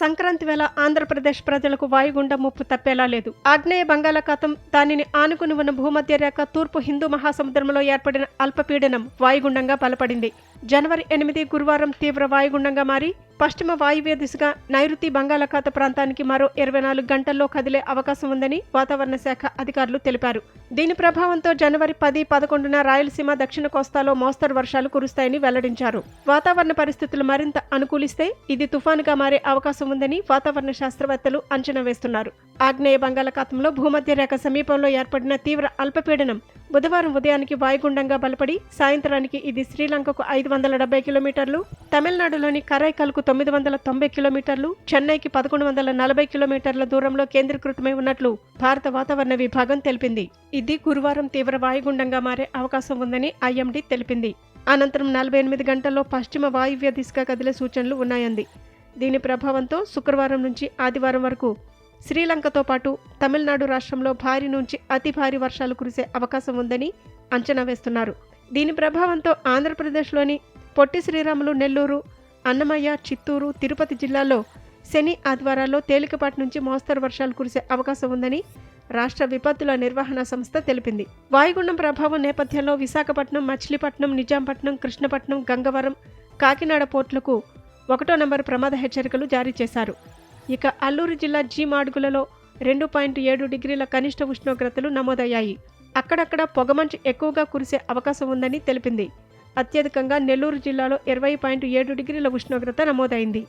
సంక్రాంతి వేళ ఆంధ్రప్రదేశ్ ప్రజలకు వాయుగుండ ముప్పు తప్పేలా లేదు. ఆగ్నేయ బంగాళాఖాతం దానిని ఆనుకుని ఉన్న భూమధ్య రేఖ తూర్పు హిందూ మహాసముద్రంలో ఏర్పడిన అల్పపీడనం వాయుగుండంగా బలపడింది. జనవరి ఎనిమిది గురువారం తీవ్ర వాయుగుండంగా మారి పశ్చిమ వాయువ్య దిశగా నైరుతి బంగాళాఖాత ప్రాంతానికి మరో ఇరవై నాలుగు గంటల్లో కదిలే అవకాశం ఉందని వాతావరణ శాఖ అధికారులు తెలిపారు. దీని ప్రభావంతో జనవరి పది పదకొండున రాయలసీమ దక్షిణ కోస్తాలో మోస్తరు వర్షాలు కురుస్తాయని వెల్లడించారు. వాతావరణ పరిస్థితులు మరింత అనుకూలిస్తే ఇది తుఫానుగా మారే అవకాశం ఉందని వాతావరణ శాస్త్రవేత్తలు అంచనా వేస్తున్నారు. ఆగ్నేయ బంగాళాఖాతంలో భూమధ్య రేఖ సమీపంలో ఏర్పడిన తీవ్ర అల్పపీడనం బుధవారం ఉదయానికి వాయుగుండంగా బలపడి సాయంత్రానికి ఇది శ్రీలంకకు ఐదు వందల డెబ్బై కిలోమీటర్లు తమిళనాడులోని కరైకల్కు తొమ్మిది వందల తొంభై కిలోమీటర్లు చెన్నైకి పదకొండు వందల నలభై కిలోమీటర్ల దూరంలో కేంద్రీకృతమై ఉన్నట్లు భారత వాతావరణ విభాగం తెలిపింది. ఇది గురువారం తీవ్ర వాయుగుండంగా మారే అవకాశం ఉందని ఐఎండీ తెలిపింది. అనంతరం నలభై ఎనిమిది గంటల్లో పశ్చిమ వాయువ్య దిశగా కదిలే సూచనలు ఉన్నాయంది. దీని ప్రభావంతో శుక్రవారం నుంచి ఆదివారం వరకు శ్రీలంకతో పాటు తమిళనాడు రాష్ట్రంలో భారీ నుంచి అతి భారీ వర్షాలు కురిసే అవకాశం ఉందని అంచనా వేస్తున్నారు. దీని ప్రభావంతో ఆంధ్రప్రదేశ్లోని పొట్టి శ్రీరాములు నెల్లూరు అన్నమయ్య చిత్తూరు తిరుపతి జిల్లాల్లో శని ఆదివారాల్లో తేలికపాటి నుంచి మోస్తరు వర్షాలు కురిసే అవకాశం ఉందని రాష్ట్ర విపత్తుల నిర్వహణ సంస్థ తెలిపింది. వాయుగుండం ప్రభావం నేపథ్యంలో విశాఖపట్నం మచిలీపట్నం నిజాంపట్నం కృష్ణపట్నం గంగవరం కాకినాడ పోర్టులకు ఒకటో నంబర్ ప్రమాద హెచ్చరికలు జారీ చేశారు. ఇక అల్లూరు జిల్లా జీ మాడుగులలో రెండు పాయింట్ ఏడు డిగ్రీల కనిష్ట ఉష్ణోగ్రతలు నమోదయ్యాయి. అక్కడక్కడ పొగమంచు ఎక్కువగా కురిసే అవకాశం ఉందని తెలిపింది. అత్యధికంగా నెల్లూరు జిల్లాలో ఇరవై పాయింట్ ఏడు డిగ్రీల ఉష్ణోగ్రత నమోదైంది.